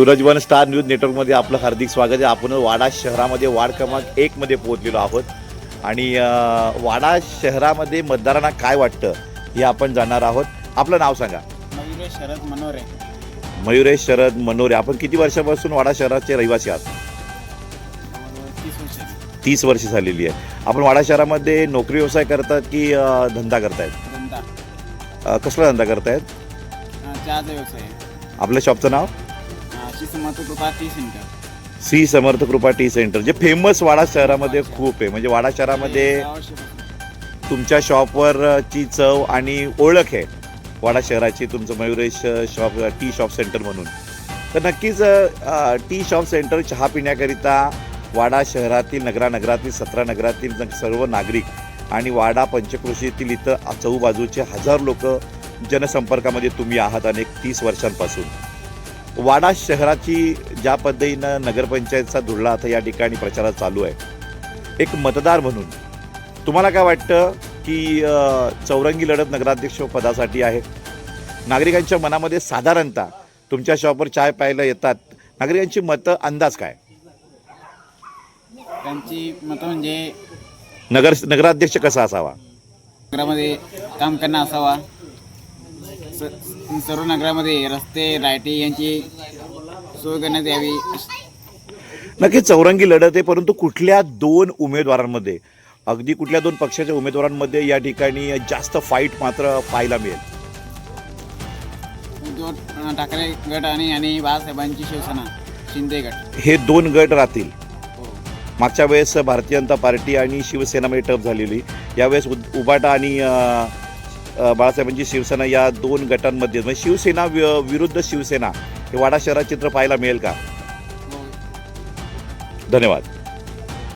Suraj one star news नेटवर्कमध्ये आपलं हार्दिक स्वागत आहे. आपण वाडा शहरामध्ये वार्ड क्रमांक एकमध्ये पोहोचलेलो आहोत. आणि वाडा शहरामध्ये मतदारांना काय वाटतं हे आपण जाणणार आहोत. आपलं नाव सांगा. मयुरेश शरद मनोरे. मयुरेश शरद मनोरे. आपण किती वर्षापासून वाडा शहराचे रहिवासी आहात? तीस वर्ष झालेली आहे. आपण वाडा शहरामध्ये नोकरी व्यवसाय करतात की अं, धंदा करतायत? धंदा. अं, कसला धंदा करतायत? चहाचा व्यवसाय. आपल्या शॉपचं नाव? समर्थ कृपा T centre Shri Samarth Kripa tea centre. जे फेमस वाडा शहरामध्ये खूप आहे. म्हणजे वाडा शहरामध्ये. तुमच्या शॉपवरची चव आणि ओळख आहे. वाडा शहराची तुमचं Mayuresh shop tea shop centre म्हणून. तर नक्कीच अ, टी शॉप सेंटर चहा पिण्याकरिता वाडा शहरातील नगरा नगरातील सतरा नगरातील न- सर्व नागरिक आणि वाडा पंचक्रोशीतील इथं चहूबाजूचे हजार लोक जनसंपर्कामध्ये तुम्ही आहात अनेक तीस वर्षांपासून. वाडा शहराची ज्या पद्धतीनं नगरपंचायतचा धुळला आता या ठिकाणी प्रचारात चालू आहे एक मतदार म्हणून तुम्हाला काय वाटतं की चौरंगी लढत नगराध्यक्ष पदासाठी आहे? नागरिकांच्या मनामध्ये साधारणतः तुमच्या शॉपवर चाय प्यायला येतात. नागरिकांची मतं अंदाज काय? त्यांची मतं म्हणजे नगर नगराध्यक्ष कसा असावा? नगरामध्ये काम करणं असावा. स- सर्व नगरामध्ये रस्ते लाईटी यांची सोय करण्यात यावी. नक्कीच चौरंगी लढत आहे परंतु कुठल्या दोन उमेदवारांमध्ये अगदी कुठल्या दोन पक्षाच्या उमेदवारांमध्ये या ठिकाणी जास्त फाईट मात्र पाहायला मिळेल? उद्धव ठाकरे गट आणि आणि बाळासाहेबांची शिवसेना शिंदे गट. हे दोन गट राहतील. हो. मागच्या वेळेस भारतीय जनता पार्टी आणि शिवसेनामध्ये टप झालेली. यावेळेस उद- उबाटा आणि अ, बाळासाहेबांची शिवसेना या दोन गटांमध्ये म्हणजे शिवसेना विरुद्ध शिवसेना हे वाडा शहरात चित्र पाहायला मिळेल का? धन्यवाद.